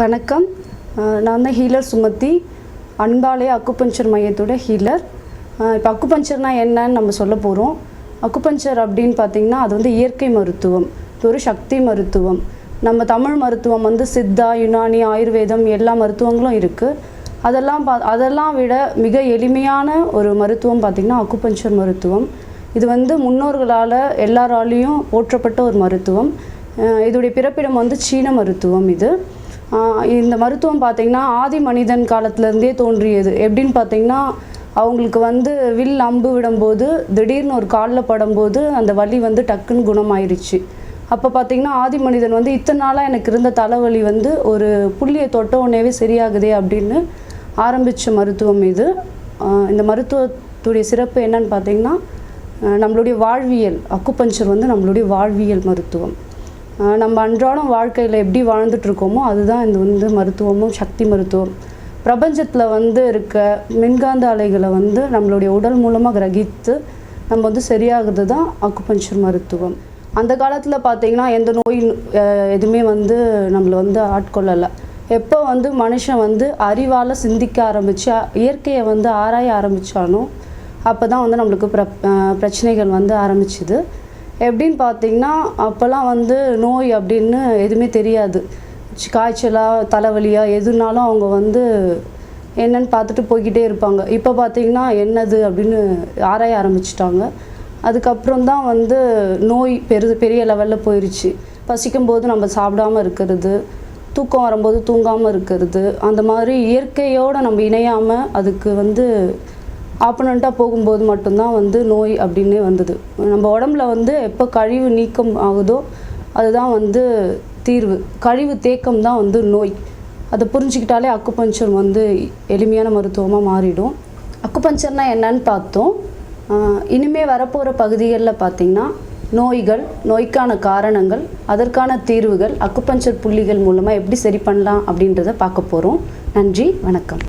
வணக்கம். நான் தான் ஹீலர் சுமதி அன்பாலய அக்குபஞ்சர் மையத்தோட ஹீலர். இப்போ அக்குபஞ்சர்னா என்னன்னு நம்ம சொல்ல போகிறோம் அக்குபஞ்சர் அப்படின்னு பார்த்தீங்கன்னா அது வந்து இயற்கை மருத்துவம். இது ஒரு சக்தி மருத்துவம். நம்ம தமிழ் மருத்துவம் வந்து சித்தா யுனானி ஆயுர்வேதம் எல்லா மருத்துவங்களும் இருக்குது அதெல்லாம் பா அதெல்லாம் விட மிக எளிமையான ஒரு மருத்துவம் பார்த்திங்கன்னா அக்குபஞ்சர் மருத்துவம். இது வந்து முன்னோர்களால் எல்லாராலையும் போற்றப்பட்ட ஒரு மருத்துவம். இதோடைய பிறப்பிடம் வந்து சீன மருத்துவம் இது. இந்த மருத்துவம் பார்த்திங்கன்னா ஆதி மனிதன் காலத்துலேருந்தே தோன்றியது. எப்படின்னு பார்த்தீங்கன்னா அவங்களுக்கு வந்து வில் அம்பு விடும்போது திடீர்னு ஒரு காலில் படும்போது அந்த வலி வந்து டக்குன்னு குணமாயிருச்சு. அப்போ பார்த்தீங்கன்னா ஆதி மனிதன் வந்து இத்தனை நாளாக எனக்கு இருந்த தலைவலி வந்து ஒரு புள்ளியை தொட்ட உடனேவே சரியாகுதே அப்படின்னு ஆரம்பித்த மருத்துவம் இது. இந்த மருத்துவத்துடைய சிறப்பு என்னன்னு பார்த்தீங்கன்னா நம்மளுடைய வாழ்வியல் அக்குப்பஞ்சர் வந்து நம்மளுடைய வாழ்வியல் மருத்துவம். நம்ம அன்றாடம் வாழ்க்கையில் எப்படி வாழ்ந்துட்டுருக்கோமோ அதுதான் இந்த வந்து மருத்துவமும் சக்தி மருத்துவம். பிரபஞ்சத்தில் வந்து இருக்க மின்காந்த அலைகளை வந்து நம்மளுடைய உடல் மூலமாக கிரகித்து நம்ம வந்து சரியாகிறது தான் அக்குபஞ்சர் மருத்துவம். அந்த காலத்தில் பார்த்தீங்கன்னா எந்த நோய் எதுவுமே வந்து நம்மளை வந்து ஆட்கொள்ளலை. எப்போ வந்து மனுஷன் வந்து அறிவால் சிந்திக்க ஆரம்பித்து இயற்கையை வந்து ஆராய ஆரம்பித்தானோ அப்போ தான் வந்து நம்மளுக்கு பிர பிரச்சனைகள் வந்து ஆரம்பிச்சுது. எப்படின்னு பார்த்தீங்கன்னா அப்போல்லாம் வந்து நோய் அப்படின்னு எதுவுமே தெரியாது. காய்ச்சலாக தலைவலியாக எதுனாலும் அவங்க வந்து என்னன்னு பார்த்துட்டு போய்கிட்டே இருப்பாங்க. இப்போ பார்த்தீங்கன்னா என்னது அப்படின்னு ஆராய ஆரம்பிச்சிட்டாங்க. அதுக்கப்புறம் தான் வந்து நோய் பெரு பெரிய லெவலில் போயிடுச்சு பசிக்கும் போது நம்ம சாப்பிடாம இருக்கிறது தூக்கம் வரும்போது தூங்காமல் இருக்கிறது அந்த மாதிரி இயற்கையோடு நம்ம இணையாமல் அதுக்கு வந்து ஆப்பனண்ட்டாக போகும்போது மட்டும்தான் வந்து நோய் அப்படின்னே வந்தது. நம்ம உடம்புல வந்து எப்போ கழிவு நீக்கம் ஆகுதோ அதுதான் வந்து தீர்வு. கழிவு தேக்கம் தான் வந்து நோய். அதை புரிஞ்சுக்கிட்டாலே அக்குபஞ்சர் வந்து எளிமையான மருத்துவமாக மாறிடும். அக்குபஞ்சர்னா என்னன்னு பார்த்தோம். இனிமேல் வரப்போகிற பகுதிகளில் பார்த்திங்கன்னா நோய்கள் நோய்க்கான காரணங்கள் அதற்கான தீர்வுகள் அக்குபஞ்சர் புள்ளிகள் மூலமாக எப்படி சரி பண்ணலாம் அப்படின்றத பார்க்க போகிறோம் நன்றி வணக்கம்.